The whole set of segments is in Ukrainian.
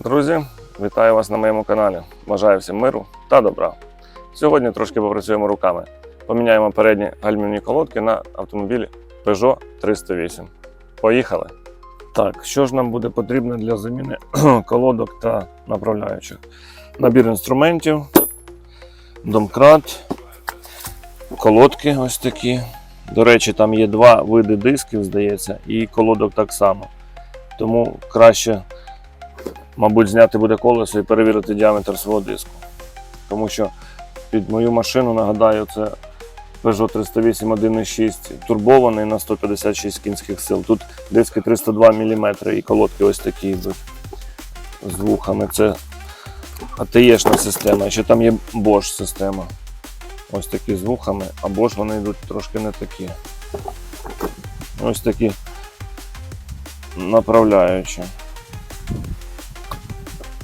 Друзі, вітаю вас на моєму каналі. Бажаю всім миру та добра. Сьогодні трошки попрацюємо руками. Поміняємо передні гальмівні колодки на автомобілі Peugeot 308. Поїхали! Так, що ж нам буде потрібно для заміни колодок та направляючих? Набір інструментів, домкрат, колодки ось такі. До речі, там є два види дисків, здається, і колодок так само. Тому краще мабуть, зняти буде колесо і перевірити діаметр свого диску. Тому що під мою машину, нагадаю, це Peugeot 308 1.6 турбований на 156 кінських сил. Тут диски 302 мм і колодки ось такі йдуть з вухами. Це АТЕшна система. Ще там є Bosch система. Ось такі з вухами, а Bosch вони йдуть трошки не такі. Ось такі направляючі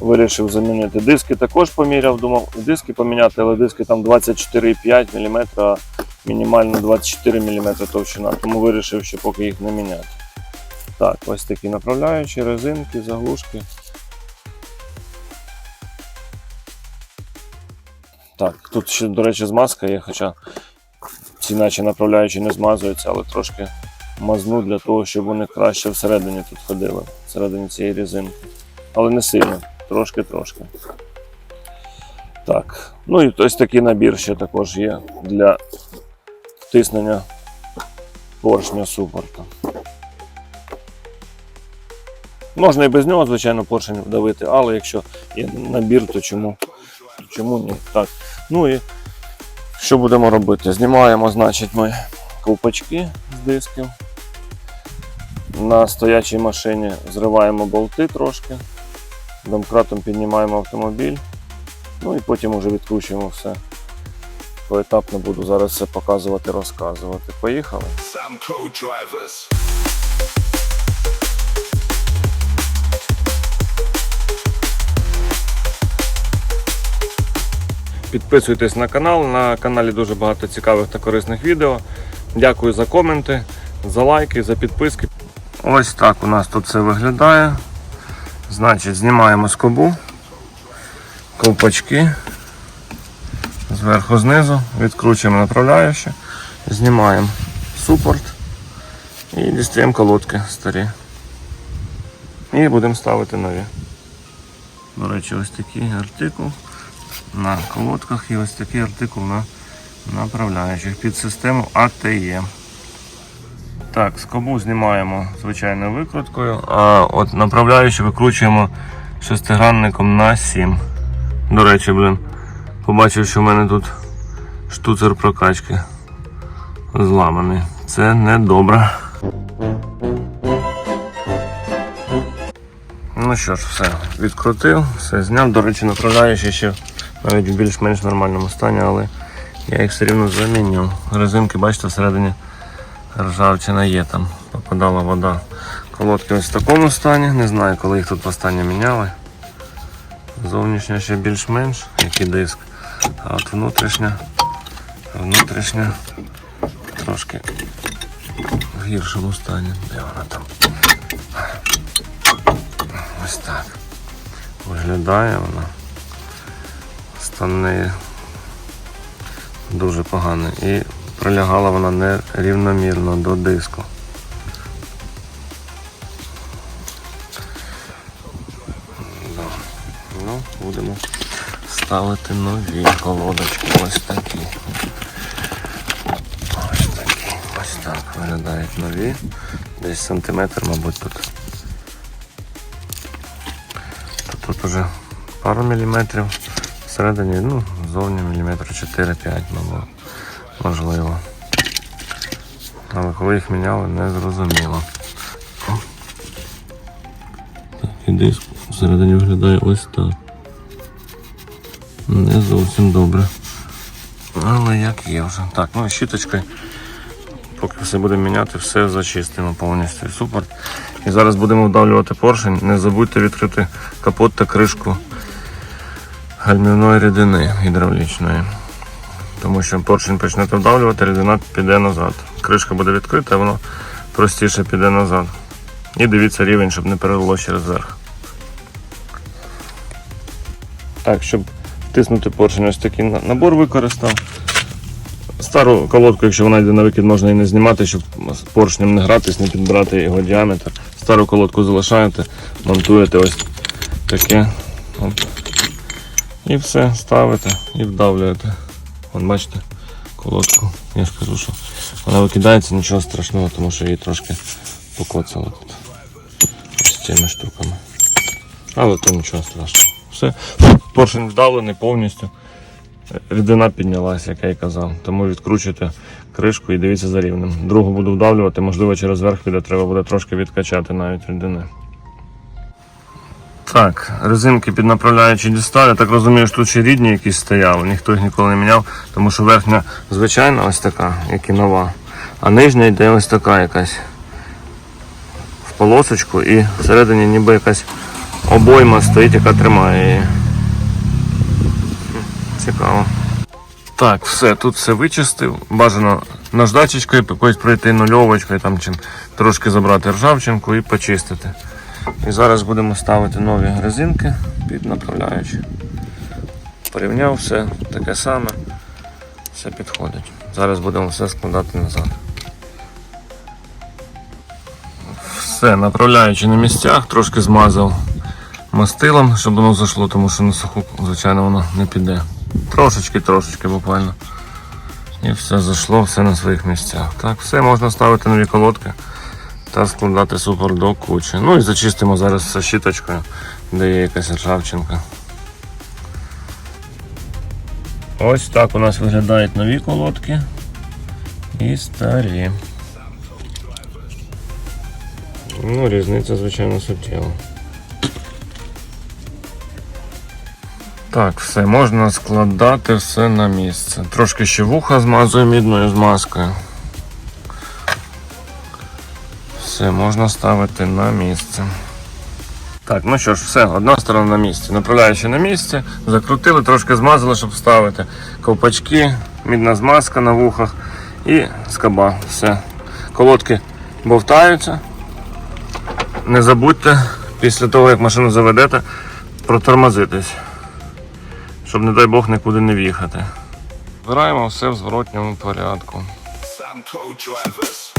вирішив замінити. Диски також поміряв, думав диски поміняти, але диски там 24,5 мм, а мінімально 24 мм товщина, тому вирішив ще поки їх не міняти. Так, ось такі направляючі, резинки, заглушки. Так, тут ще, до речі, змазка є, хоча ці наче направляючі не змазуються, але трошки мазну для того, щоб вони краще всередині тут ходили, всередині цієї резинки. Але не сильно, трошки-трошки. Так. Ну і ось такий набір ще також є для втиснення поршня супорта. Можна і без нього, звичайно, поршень вдавити, але якщо є набір, то чому, чому ні? Так. Ну і що будемо робити? Знімаємо, значить, ми ковпачки з дисків. На стоячій машині зриваємо болти трошки. Домкратом піднімаємо автомобіль. Ну і потім вже відкручуємо все. Поетапно буду зараз все показувати, розказувати. Поїхали. Підписуйтесь на канал. На каналі дуже багато цікавих та корисних відео. Дякую за коменти, за лайки, за підписки. Ось так у нас тут все виглядає. Значить, знімаємо скобу, ковпачки. Зверху знизу, відкручуємо направляюче, знімаємо супорт і дістаємо колодки старі. І будемо ставити нові. До речі, ось такий артикул на колодках і ось такий артикул на направляючих під систему ATE. Так, скобу знімаємо звичайною викруткою, а от направляючи викручуємо шестигранником на 7. До речі, блин, побачив, що в мене тут штуцер прокачки зламаний. Це не добре. Ну що ж, все, відкрутив, все зняв. До речі, направляючи ще навіть в більш-менш нормальному стані, але я їх все рівно заміню. Резинки, бачите, всередині ржавчина є там, попадала вода. Колодки ось в такому стані, не знаю, коли їх тут останнє міняли. Зовнішня ще більш-менш, як і диск. А от внутрішня, внутрішня трошки в гіршому стані. Де вона там? Ось так. Виглядає вона. Стан неї дуже поганий. І прилягала вона нерівномірно до диску. Ну, будемо ставити нові колодочки. Ось такі. Ось такі. Ось так виглядають нові. Десь сантиметр, мабуть, тут. Тут, уже пару міліметрів. Всередині, ну, зовні міліметр 4-5, мабуть, можливо. Але коли їх міняли, не зрозуміло. Так, і диск всередині виглядає ось так. Не зовсім добре. Але як є вже. Так, ну і щіточкою, поки все будемо міняти, все зачистимо повністю супер. І зараз будемо вдавлювати поршень. Не забудьте відкрити капот та кришку гальмівної рідини гідравлічної. Тому що поршень почнете вдавлювати, рідина піде назад. Кришка буде відкрита, воно простіше піде назад. І дивіться рівень, щоб не перелило через верх. Так, щоб втиснути поршень, ось такий набор використав. Стару колодку, якщо вона йде на викид, можна і не знімати, щоб з поршнем не гратись, не підбирати його діаметр. Стару колодку залишаєте, монтуєте ось таке. От. І все, ставите і вдавлюєте. От бачите, колодку. Я ж що вона викидається, нічого страшного, тому що її трошки покоцало тут. Ось цими штуками. Але то нічого страшного. Все, поршень вдавлений повністю. Рідина піднялася, як я й казав. Тому відкручуйте кришку і дивіться за рівнем. Другу буду вдавлювати, можливо, через верх піде, треба буде трошки відкачати навіть рідини. Так, резинки під направляючі дістали. Так розумію, що тут ще рідні якісь стояли, ніхто їх ніколи не міняв, тому що верхня звичайна ось така, як і нова. А нижня йде ось така якась в полосочку і всередині ніби якась обойма стоїть, яка тримає її. Цікаво. Так, все, тут все вичистив. Бажано наждачечкою якоюсь пройти нульовочкою, там чим трошки забрати ржавчинку і почистити. І зараз будемо ставити нові резинки під направляючі. Порівняв все таке саме, все підходить. Зараз будемо все складати назад. Все, направляючи на місцях, трошки змазав мастилом, щоб воно зайшло, тому що на суху, звичайно, воно не піде. Трошечки, трошечки буквально. І все зайшло, все на своїх місцях. Так, все можна ставити нові колодки та складати супер до кучі. Ну і зачистимо зараз щіточкою, де є якась ржавчинка. Ось так у нас виглядають нові колодки і старі. Ну, різниця, звичайно, суттєва. Так, все, можна складати все на місце. Трошки ще вуха змазую мідною змазкою. Все, можна ставити на місце. Так, ну що ж, все, одна сторона на місці. Направляючи на місці, закрутили, трошки змазали, щоб вставити ковпачки, мідна змазка на вухах і скоба. Все. Колодки бовтаються. Не забудьте після того, як машину заведете, протормозитись, щоб, не дай Бог, нікуди не в'їхати. Збираємо все в зворотньому порядку. Some co-drivers.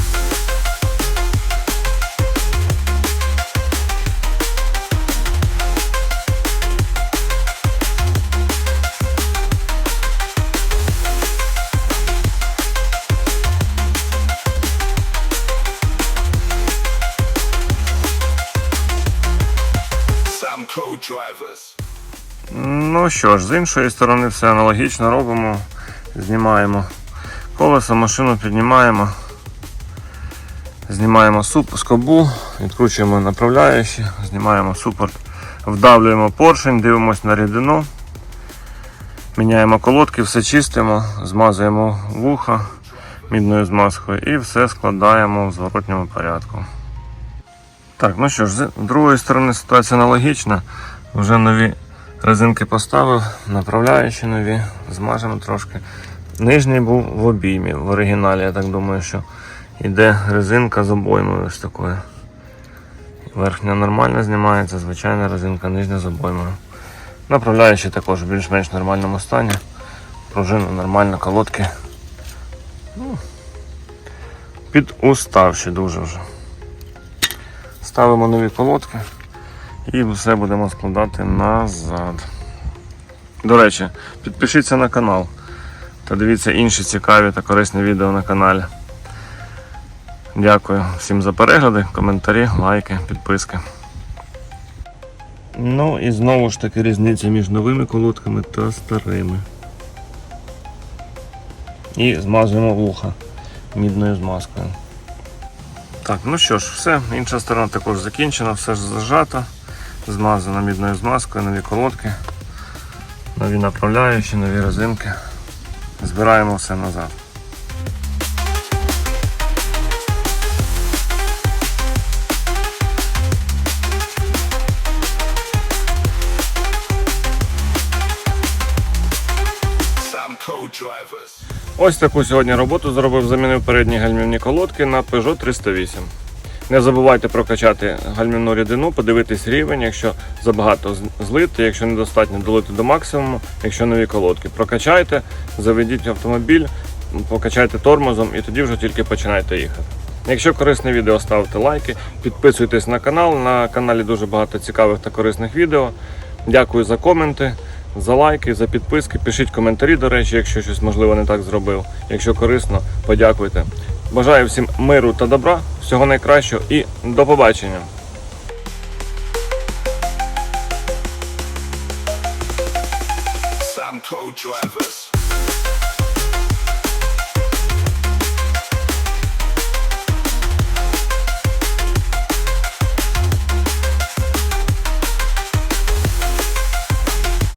Ну що ж, з іншої сторони все аналогічно робимо. Знімаємо колесо, машину піднімаємо. Знімаємо суп, скобу, відкручуємо направляючі, знімаємо супорт, вдавлюємо поршень, дивимося на рідину, міняємо колодки, все чистимо, змазуємо вуха мідною змазкою і все складаємо в зворотньому порядку. Так, ну що ж, з другої сторони ситуація аналогічна. Вже нові резинки поставив, направляючі нові, змажемо трошки. Нижній був в обіймі, в оригіналі, я так думаю, що йде резинка з обоймою ось такою. Верхня нормально знімається, звичайна резинка, нижня з обоймою. Направляючі також в більш-менш нормальному стані. Пружина нормальна, колодки. Ну, підуставші дуже вже. Ставимо нові колодки і все будемо складати назад. До речі, підпишіться на канал та дивіться інші цікаві та корисні відео на каналі. Дякую всім за перегляди, коментарі, лайки, підписки. Ну і знову ж таки різниця між новими колодками та старими. І змазуємо вуха мідною змазкою. Так, ну що ж, все, інша сторона також закінчена, все ж зажато, змазано мідною змазкою, нові колодки, нові направляючі, нові резинки. Збираємо все назад. Co-drivers. Ось таку сьогодні роботу зробив, замінив передні гальмівні колодки на Peugeot 308. Не забувайте прокачати гальмівну рідину, подивитись рівень, якщо забагато злити, якщо недостатньо долити до максимуму, якщо нові колодки. Прокачайте, заведіть автомобіль, покачайте тормозом і тоді вже тільки починайте їхати. Якщо корисне відео, ставте лайки, підписуйтесь на канал. На каналі дуже багато цікавих та корисних відео. Дякую за коменти, за лайки, за підписки. Пишіть коментарі, до речі, якщо щось можливо не так зробив. Якщо корисно, подякуйте. Бажаю всім миру та добра, всього найкращого і до побачення. Samco drivers.